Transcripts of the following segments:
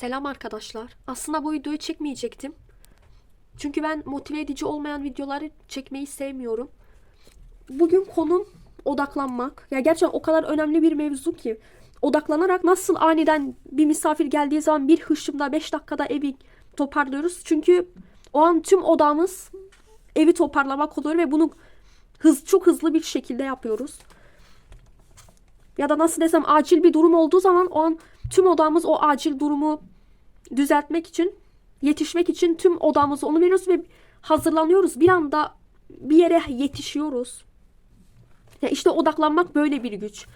Selam arkadaşlar. Aslında bu videoyu çekmeyecektim. Çünkü ben motive edici olmayan videoları çekmeyi sevmiyorum. Bugün konum odaklanmak. Ya gerçekten o kadar önemli bir mevzu ki. Odaklanarak nasıl aniden bir misafir geldiği zaman bir hışımda 5 dakikada evi toparlıyoruz. Çünkü o an tüm odamız evi toparlamak oluyor ve bunu hız çok hızlı bir şekilde yapıyoruz. Ya da nasıl desem acil bir durum olduğu zaman o an tüm odamız o acil durumu düzeltmek için, yetişmek için tüm odamızı onu veriyoruz ve hazırlanıyoruz. Bir anda bir yere yetişiyoruz. Ya işte odaklanmak böyle bir güç.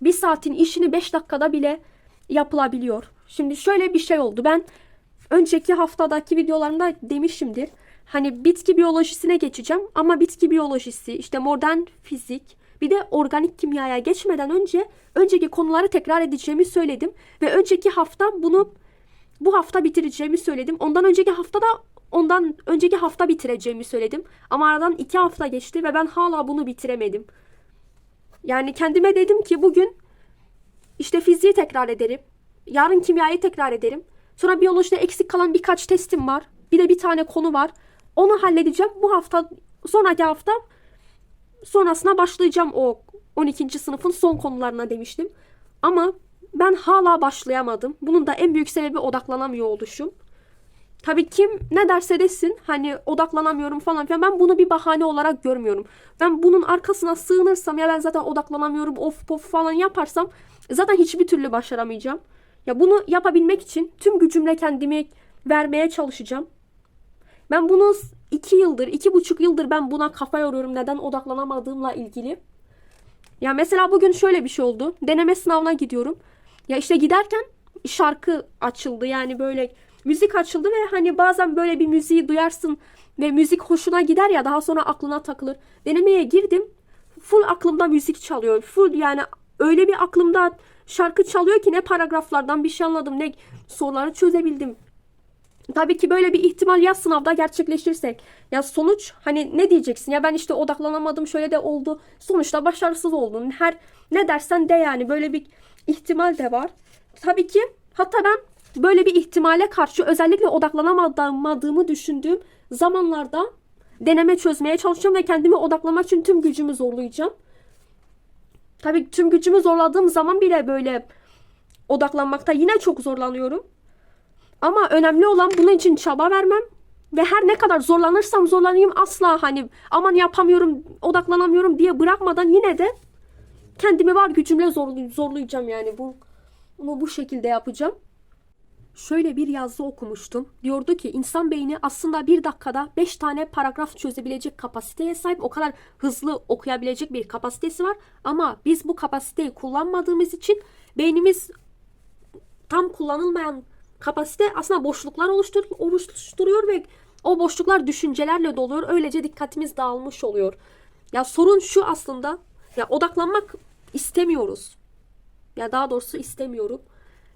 Bir saatin işini 5 dakikada bile yapılabiliyor. Şimdi şöyle bir şey oldu. Ben önceki haftadaki videolarımda demişimdir. Hani bitki biyolojisine geçeceğim ama bitki biyolojisi, işte modern fizik, bir de organik kimyaya geçmeden önce önceki konuları tekrar edeceğimi söyledim ve önceki hafta bunu bu hafta bitireceğimi söyledim. Ondan önceki hafta da ondan önceki hafta bitireceğimi söyledim. Ama aradan iki hafta geçti ve ben hala bunu bitiremedim. Yani kendime dedim ki bugün işte fiziği tekrar ederim. Yarın kimyayı tekrar ederim. Sonra biyolojide eksik kalan birkaç testim var. Bir de bir tane konu var. Onu halledeceğim. Bu hafta sonraki hafta sonrasına başlayacağım o 12. sınıfın son konularına demiştim. Ama ben hala başlayamadım. Bunun da en büyük sebebi odaklanamıyor oluşum. Tabii kim ne derse desin hani odaklanamıyorum falan filan ben bunu bir bahane olarak görmüyorum. Ben bunun arkasına sığınırsam ya ben zaten odaklanamıyorum of pof falan yaparsam zaten hiçbir türlü başaramayacağım. Ya bunu yapabilmek için tüm gücümle kendimi vermeye çalışacağım. Ben bunu iki yıldır, iki buçuk yıldır ben buna kafa yoruyorum neden odaklanamadığımla ilgili. Ya mesela bugün şöyle bir şey oldu. Deneme sınavına gidiyorum. Ya işte giderken şarkı açıldı yani böyle müzik açıldı ve hani bazen böyle bir müziği duyarsın ve müzik hoşuna gider ya daha sonra aklına takılır. Denemeye girdim. Full aklımda müzik çalıyor. Full yani öyle bir aklımda şarkı çalıyor ki ne paragraflardan bir şey anladım ne soruları çözebildim. Tabii ki böyle bir ihtimal ya sınavda gerçekleşirse ya sonuç hani ne diyeceksin ya ben işte odaklanamadım şöyle de oldu sonuçta başarısız oldun her ne dersen de yani böyle bir ihtimal de var. Tabii ki hatta ben böyle bir ihtimale karşı özellikle odaklanamadığımı düşündüğüm zamanlarda deneme çözmeye çalışıyorum ve kendimi odaklamak için tüm gücümü zorlayacağım. Tabii tüm gücümü zorladığım zaman bile böyle odaklanmakta yine çok zorlanıyorum. Ama önemli olan bunun için çaba vermem. Ve her ne kadar zorlanırsam zorlanayım asla hani aman yapamıyorum, odaklanamıyorum diye bırakmadan yine de kendimi var gücümle zorlay- zorlayacağım yani bu bunu bu şekilde yapacağım. Şöyle bir yazı okumuştum. Diyordu ki insan beyni aslında bir dakikada 5 tane paragraf çözebilecek kapasiteye sahip. O kadar hızlı okuyabilecek bir kapasitesi var. Ama biz bu kapasiteyi kullanmadığımız için beynimiz tam kullanılmayan kapasite aslında boşluklar oluştur oluşturuyor ve o boşluklar düşüncelerle doluyor. Öylece dikkatimiz dağılmış oluyor. Ya sorun şu aslında. Ya odaklanmak istemiyoruz. Ya daha doğrusu istemiyorum.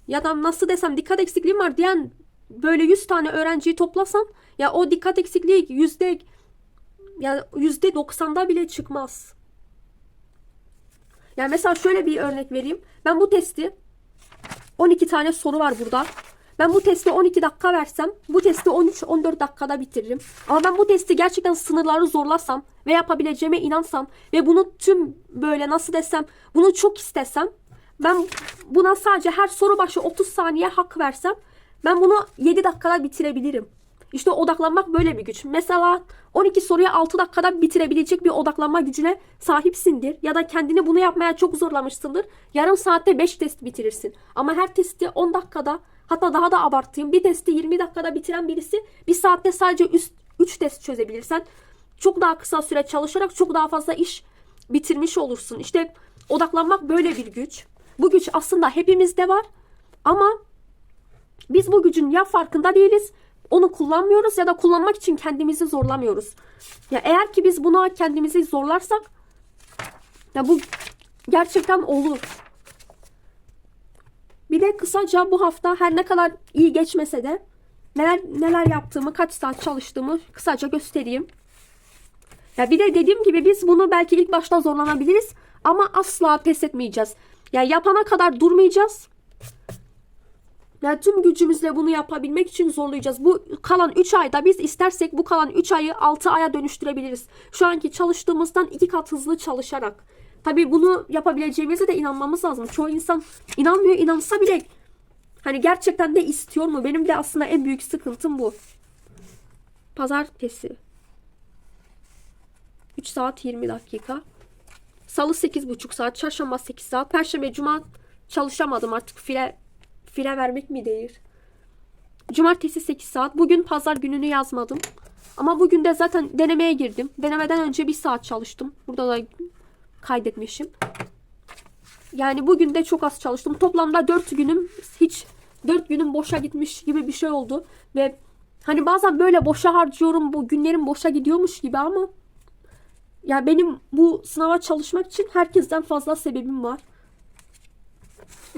Ya da nasıl desem dikkat eksikliğim var diyen böyle 100 tane öğrenciyi toplasam ya o dikkat eksikliği yüzde ya yüzde 90'da bile çıkmaz. Yani mesela şöyle bir örnek vereyim. Ben bu testi 12 tane soru var burada. Ben bu testi 12 dakika versem bu testi 13-14 dakikada bitiririm. Ama ben bu testi gerçekten sınırları zorlasam ve yapabileceğime inansam ve bunu tüm böyle nasıl desem bunu çok istesem ben buna sadece her soru başı 30 saniye hak versem ben bunu 7 dakikada bitirebilirim. İşte odaklanmak böyle bir güç. Mesela 12 soruyu 6 dakikada bitirebilecek bir odaklanma gücüne sahipsindir. Ya da kendini bunu yapmaya çok zorlamışsındır. Yarım saatte 5 test bitirirsin. Ama her testi 10 dakikada hatta daha da abartayım. Bir testi 20 dakikada bitiren birisi bir saatte sadece üst 3 test çözebilirsen çok daha kısa süre çalışarak çok daha fazla iş bitirmiş olursun. İşte odaklanmak böyle bir güç. Bu güç aslında hepimizde var ama biz bu gücün ya farkında değiliz, onu kullanmıyoruz ya da kullanmak için kendimizi zorlamıyoruz. Ya eğer ki biz buna kendimizi zorlarsak ya bu gerçekten olur. Bir de kısaca bu hafta her ne kadar iyi geçmese de neler neler yaptığımı, kaç saat çalıştığımı kısaca göstereyim. Ya bir de dediğim gibi biz bunu belki ilk başta zorlanabiliriz ama asla pes etmeyeceğiz. Yani yapana kadar durmayacağız. Yani tüm gücümüzle bunu yapabilmek için zorlayacağız. Bu kalan 3 ayda biz istersek bu kalan 3 ayı 6 aya dönüştürebiliriz. Şu anki çalıştığımızdan 2 kat hızlı çalışarak. Tabii bunu yapabileceğimize de inanmamız lazım. Çoğu insan inanmıyor. inansa bile hani gerçekten de istiyor mu? Benim de aslında en büyük sıkıntım bu. Pazartesi. 3 saat 20 dakika. Salı 8,5 saat. Çarşamba 8 saat. Perşembe, cuma çalışamadım artık. File, file vermek mi değil? Cumartesi 8 saat. Bugün pazar gününü yazmadım. Ama bugün de zaten denemeye girdim. Denemeden önce bir saat çalıştım. Burada da kaydetmişim. Yani bugün de çok az çalıştım. Toplamda 4 günüm hiç 4 günüm boşa gitmiş gibi bir şey oldu. Ve hani bazen böyle boşa harcıyorum. Bu günlerim boşa gidiyormuş gibi ama ya benim bu sınava çalışmak için herkesten fazla sebebim var.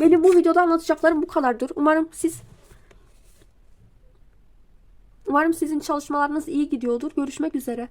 Benim bu videoda anlatacaklarım bu kadardır. Umarım siz Umarım sizin çalışmalarınız iyi gidiyordur. Görüşmek üzere.